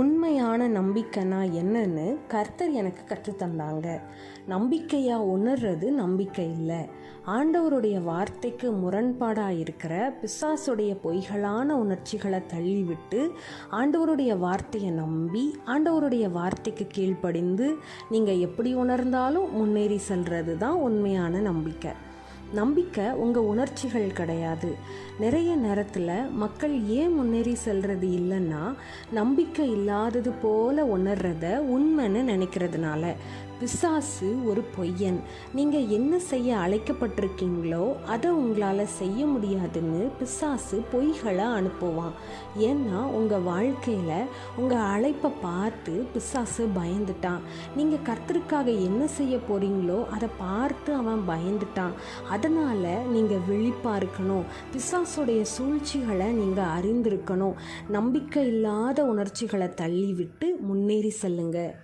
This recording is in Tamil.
உண்மையான நம்பிக்கைனா என்னன்னு கர்த்தர் எனக்கு கற்றுத்தந்தாங்க. நம்பிக்கையாக உணர்றது நம்பிக்கை இல்லை. ஆண்டவருடைய வார்த்தைக்கு முரண்பாடாக இருக்கிற பிசாசுடைய பொய்களான உணர்ச்சிகளை தள்ளிவிட்டு ஆண்டவருடைய வார்த்தையை நம்பி ஆண்டவருடைய வார்த்தைக்கு கீழ்ப்படிந்து நீங்கள் எப்படி உணர்ந்தாலும் முன்னேறி செல்றது தான் உண்மையான நம்பிக்கை. நம்பிக்கை உங்கள் உணர்ச்சிகள் கிடையாது. நிறைய நேரத்தில் மக்கள் ஏன் முன்னேறி செல்றது இல்லைன்னா நம்பிக்கை இல்லாதது போல உணர்றத உண்மைன்னு நினைக்கிறதுனால. பிசாசு ஒரு பொய்யன். நீங்கள் என்ன செய்ய அழைக்கப்பட்டிருக்கீங்களோ அதை உங்களால் செய்ய முடியாதுன்னு பிசாசு பொய்களை அனுப்புவான். ஏன்னா உங்கள் வாழ்க்கையில் உங்கள் அழைப்பை பார்த்து பிசாசு பயந்துட்டான். நீங்கள் கர்த்தருக்காக என்ன செய்ய போகிறீங்களோ அதை பார்த்து அவன் பயந்துட்டான். அது அதனால் நீங்கள் விழிப்பாக இருக்கணும். பிசாசுடைய சூழ்ச்சிகளை நீங்கள் அறிந்திருக்கணும். நம்பிக்கை இல்லாத உணர்ச்சிகளை தள்ளிவிட்டு முன்னேறி செல்லுங்கள்